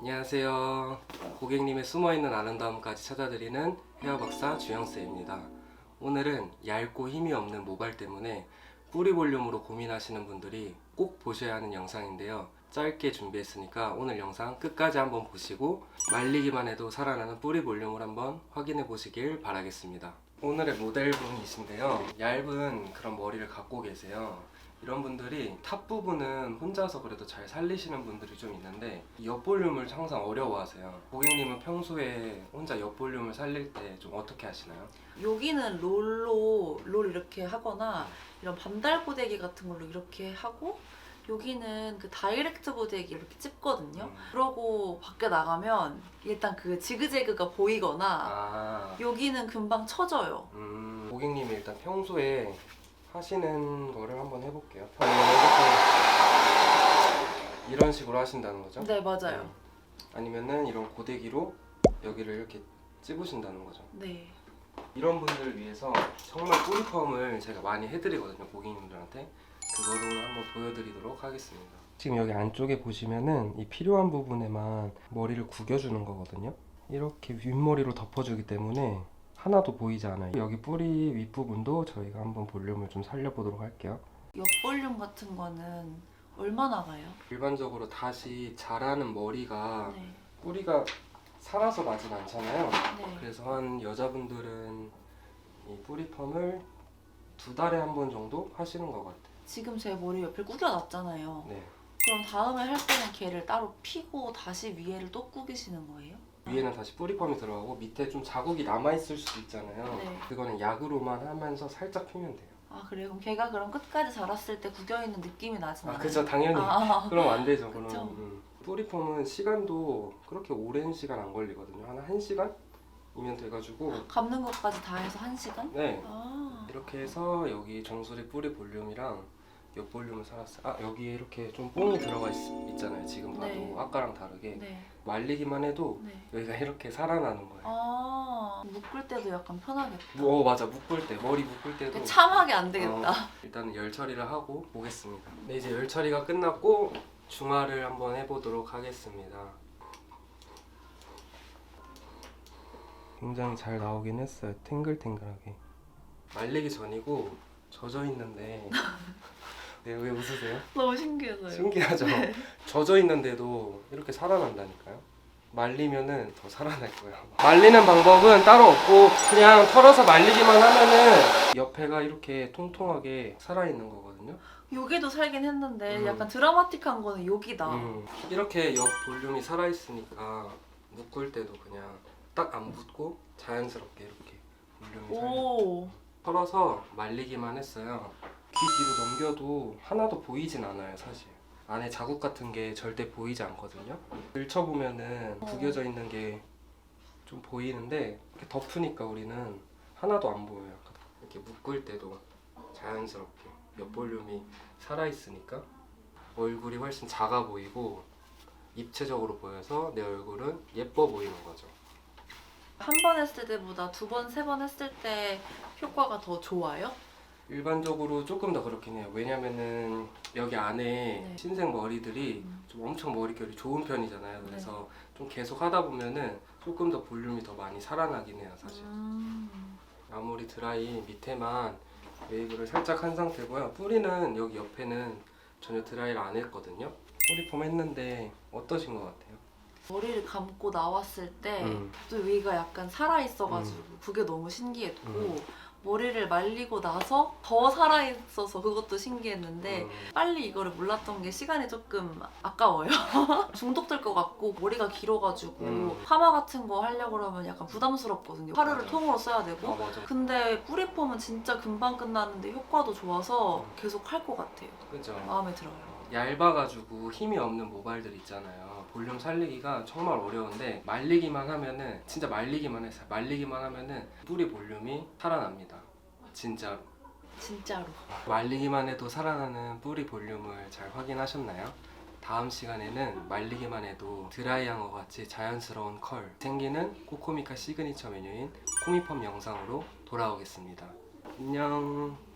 안녕하세요. 고객님의 숨어있는 아름다움까지 찾아드리는 헤어박사 주영쌤입니다. 오늘은 얇고 힘이 없는 모발 때문에 뿌리 볼륨으로 고민하시는 분들이 꼭 보셔야 하는 영상인데요. 짧게 준비했으니까 오늘 영상 끝까지 한번 보시고 말리기만 해도 살아나는 뿌리 볼륨을 한번 확인해 보시길 바라겠습니다. 오늘의 모델분이신데요. 얇은 그런 머리를 갖고 계세요. 이런 분들이 탑 부분은 혼자서 그래도 잘 살리시는 분들이 좀 있는데 이 옆볼륨을 항상 어려워하세요. 고객님은 평소에 혼자 옆볼륨을 살릴 때 좀 어떻게 하시나요? 여기는 롤로 롤 이렇게 하거나 이런 반달 고데기 같은 걸로 이렇게 하고 여기는 그 다이렉트 고데기 이렇게 찝거든요. 음. 그러고 밖에 나가면 일단 그 지그재그가 보이거나 아, 여기는 금방 처져요. 음, 고객님이 일단 평소에 하시는 거를 한번 해볼게요. 이렇게 이런 식으로 하신다는 거죠? 네 맞아요. 음. 아니면은 이런 고데기로 여기를 이렇게 찝으신다는 거죠. 네. 이런 분들을 위해서 정말 뿌리펌을 제가 많이 해드리거든요 고객님들한테 그거를 한번 보여드리도록 하겠습니다 지금 여기 안쪽에 보시면은 이 필요한 부분에만 머리를 구겨주는 거거든요 이렇게 윗머리로 덮어주기 때문에 하나도 보이지 않아요 여기 뿌리 윗부분도 저희가 한번 볼륨을 좀 살려보도록 할게요 옆볼륨 같은 거는 얼마나 가요? 일반적으로 다시 자라는 머리가 네. 뿌리가 살아서 나진 않잖아요 네. 그래서 한 여자분들은 이 뿌리 펌을 두 달에 한 번 정도 하시는 것 같아요. 지금 제 머리 옆을 꾸겨놨잖아요. 네. 그럼 다음에 할 때는 걔를 따로 피고 다시 위에를 또 꾸기시는 거예요? 위에는 다시 뿌리펌이 들어가고 밑에 좀 자국이 남아 있을 수도 있잖아요. 네. 그거는 약으로만 하면서 살짝 피면 돼요. 아 그래요? 그럼 걔가 그럼 끝까지 자랐을 때 구겨있는 느낌이 나진 아, 않아요? 그죠, 당연히. 아, 아. 그럼 안 되죠. 그럼. 그쵸. 음. 뿌리펌은 시간도 그렇게 오랜 시간 안 걸리거든요. 한 1시간이면 돼가지고. 감는 것까지 다 해서 한 시간? 네. 아 이렇게 해서 여기 정수리 뿌리 볼륨이랑 옆 볼륨을 살았어요. 아 여기에 이렇게 좀 뽕이 들어가 있, 잖아요 지금 봐도 네. 아까랑 다르게 네. 말리기만 해도 네. 여기가 이렇게 살아나는 거예요. 아 묶을 때도 약간 편하겠다. 어 맞아 묶을 때 머리 묶을 때도 그 참하게 안 되겠다. 어, 일단 열 처리를 하고 보겠습니다. 네 이제 열 처리가 끝났고 중화를 한번 해보도록 하겠습니다. 굉장히 잘 나오긴 했어요. 탱글탱글하게. 말리기 전이고 젖어 있는데 네, 왜 웃으세요? 너무 신기해서요. 신기하죠. 젖어 있는데도 이렇게 살아난다니까요. 말리면은 더 살아날 거예요. 말리는 방법은 따로 없고 그냥 털어서 말리기만 하면은 옆에가 이렇게 통통하게 살아 있는 거거든요. 여기도 살긴 했는데 음. 약간 드라마틱한 거는 여기다. 음, 이렇게 옆 볼륨이 살아 있으니까 묶을 때도 그냥 딱 안 붙고 자연스럽게 이렇게 볼륨이 살려. 오. 털어서 말리기만 했어요. 귀 뒤로 넘겨도 하나도 보이진 않아요, 사실. 안에 자국 같은 게 절대 보이지 않거든요. 들쳐보면은 구겨져 있는 게 좀 보이는데 이렇게 덮으니까 우리는 하나도 안 보여요. 이렇게 묶을 때도 자연스럽게 옆 볼륨이 살아있으니까 얼굴이 훨씬 작아 보이고 입체적으로 보여서 내 얼굴은 예뻐 보이는 거죠. 한 번 했을 때보다 두 번, 세 번 했을 때 효과가 더 좋아요? 일반적으로 조금 더 그렇긴 해요. 왜냐면은 여기 안에 네. 신생 머리들이 음. 좀 엄청 머릿결이 좋은 편이잖아요. 그래서 좀 계속 하다 보면은 조금 더 볼륨이 더 많이 살아나긴 해요, 사실. 음. 아무리 드라이 밑에만 웨이브를 살짝 한 상태고요. 뿌리는 여기 옆에는 전혀 드라이를 안 했거든요. 뿌리폼 했는데 어떠신 것 같아요? 머리를 감고 나왔을 때 음. 또 위가 약간 살아 있어가지고 그게 너무 신기했고 음. 머리를 말리고 나서 더 살아있어서 그것도 신기했는데 음. 빨리 이거를 몰랐던 게 시간이 조금 아까워요. 중독될 것 같고 머리가 길어가지고 음. 파마 같은 거 하려고 그러면 약간 부담스럽거든요. 하루를 맞아. 통으로 써야 아 되고. 맞아. 근데 뿌리폼은 진짜 금방 끝나는데 효과도 좋아서 음. 계속 할 것 같아요. 그죠. 마음에 들어요. 얇아가지고 힘이 없는 모발들 있잖아요. 볼륨 살리기가 정말 어려운데 말리기만 하면은 진짜 말리기만 해서 말리기만 하면은 뿌리 볼륨이 살아납니다. 진짜로. 진짜로. 말리기만 해도 살아나는 뿌리 볼륨을 잘 확인하셨나요? 다음 시간에는 말리기만 해도 드라이한 것 같이 자연스러운 컬 생기는 코코미카 시그니처 메뉴인 코미펌 영상으로 돌아오겠습니다. 안녕.